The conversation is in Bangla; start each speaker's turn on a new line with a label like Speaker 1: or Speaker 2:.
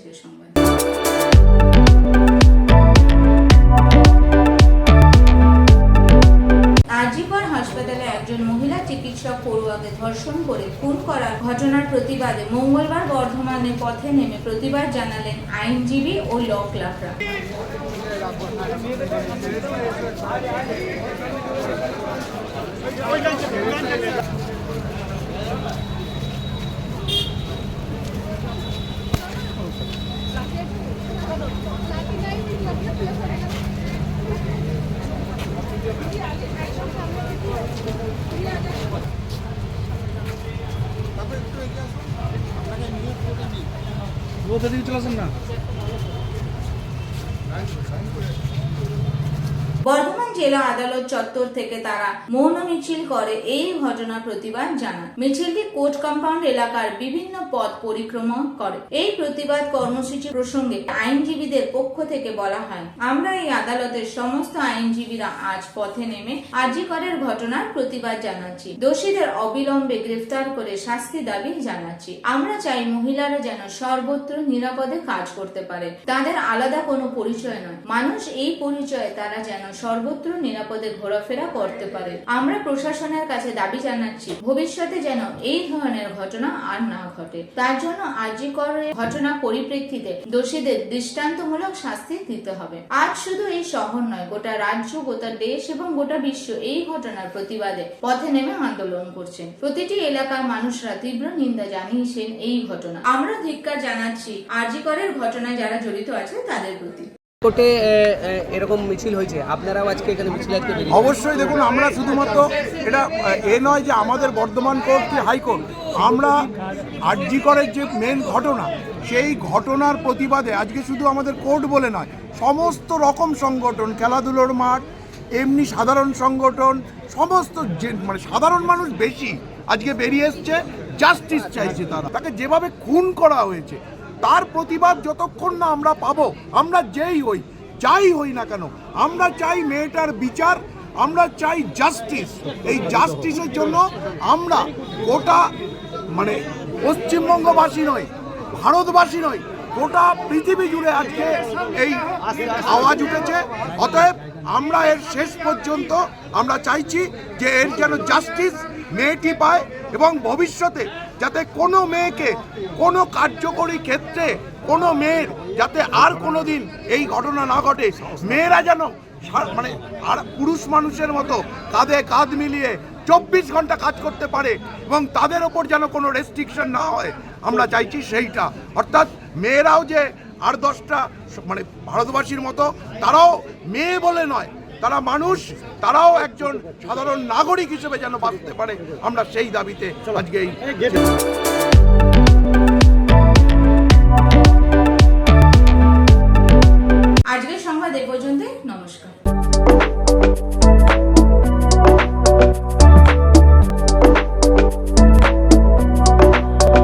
Speaker 1: আজকের সংবাদ। আজিপর হাসপাতালে একজন মহিলা চিকিৎসক পড়ুয়াকে ধর্ষণ করে খুন করার ঘটনার প্রতিবাদে মঙ্গলবার বর্ধমানে পথে নেমে প্রতিবাদ জানালেন আইনজীবী ও ল ক্লাবরা।
Speaker 2: রোদে দিকে চলে আসেন না।
Speaker 1: বর্ধমান জেলা আদালত চত্বর থেকে তারা মৌন মিছিল করে এই ঘটনার প্রতিবাদ জানান। মিছিলটি কোর্ট কম্পাউন্ড এলাকার বিভিন্ন পথ পরিক্রমা করে। এই প্রতিবাদ কর্মসূচি প্রসঙ্গে আইনজীবীদের পক্ষ থেকে বলা হয়, আমরা এই আদালতের সমস্ত আইনজীবীরা আজ পথে নেমে আজিকরের ঘটনার প্রতিবাদ জানাচ্ছি। দোষীদের অবিলম্বে গ্রেফতার করে শাস্তি দাবি জানাচ্ছি। আমরা চাই মহিলারা যেন সর্বত্র নিরাপদে কাজ করতে পারে। তাদের আলাদা কোনো পরিচয় নয়। মানুষ এই পরিচয়ে তারা যেন সর্বত্র নিরাপদে ঘোরাফেরা করতে পারে। আমরা প্রশাসনের কাছে দাবি জানাচ্ছি, ভবিষ্যতে যেন এই ধরনের ঘটনা আর না ঘটে। তার জন্য আজিকর ঘটনা পরিপ্রেক্ষিতে দোষীদের দৃষ্টান্তমূলক শাস্তি দিতে হবে। আজ শুধু এই শহর নয়, গোটা রাজ্য, গোটা দেশ এবং গোটা বিশ্ব এই ঘটনার প্রতিবাদে পথে নেমে আন্দোলন করছেন প্রতিটি এলাকার মানুষরা তীব্র নিন্দা জানিয়েছেন এই ঘটনা। আমরা ধিক্কার জানাচ্ছি আজিকরের ঘটনায় যারা জড়িত আছে, তাদের প্রতি।
Speaker 3: এরকম মিছিল হয়েছে। আপনারাও আজকে এখানে মিছিল আজকে
Speaker 2: অবশ্যই দেখুন, আমরা শুধুমাত্র এটা, এ নয় যে আমাদের বর্ধমান কোর্ট হাইকোর্ট আমরা আরজি করের যে মেন ঘটনা, সেই ঘটনার প্রতিবাদে, আজকে শুধু আমাদের কোর্ট বলে নয়, সমস্ত রকম সংগঠন, খেলাধুলোর মাঠ, এমনি সাধারণ সংগঠন, সমস্ত যে মানে সাধারণ মানুষ বেশি আজকে বেরিয়ে এসছে জাস্টিস চাইছে তারা। তাকে যেভাবে খুন করা হয়েছে তার প্রতিবাদ যতক্ষণ না আমরা পাবো, আমরা যেই হই, যাই হই না কেন, আমরা চাই মেয়েটার বিচার, আমরা চাই জাস্টিস এই জাস্টিসের জন্য আমরা গোটা মানে পশ্চিমবঙ্গবাসী নয় ভারতবাসী নয় গোটা পৃথিবী জুড়ে আজকে এই আওয়াজ উঠেছে। অতএব আমরা এর শেষ পর্যন্ত আমরা চাইছি যে এর যেন জাস্টিস মেয়েটি পায় এবং ভবিষ্যতে যাতে কোনো মেয়েকে কোনো কার্যকরী ক্ষেত্রে কোনো মেয়ের যাতে আর কোনো দিন এই ঘটনা না ঘটে, মেয়েরা যেন মানে আর পুরুষ মানুষের মতো কাঁধে কাঁধ মিলিয়ে চব্বিশ ঘণ্টা কাজ করতে পারে এবং তাদের ওপর যেন কোনো রেস্ট্রিকশন না হয়, আমরা চাইছি সেইটা। অর্থাৎ মেয়েরাও যে আর দশটা মানে ভারতবাসীর মতো, তারাও মেয়ে বলে নয় তারা মানুষ, তারাও একজন সাধারণ নাগরিক হিসেবে যেন বাঁচতে পারে। আমরা সেই দাবিতে আজকে এই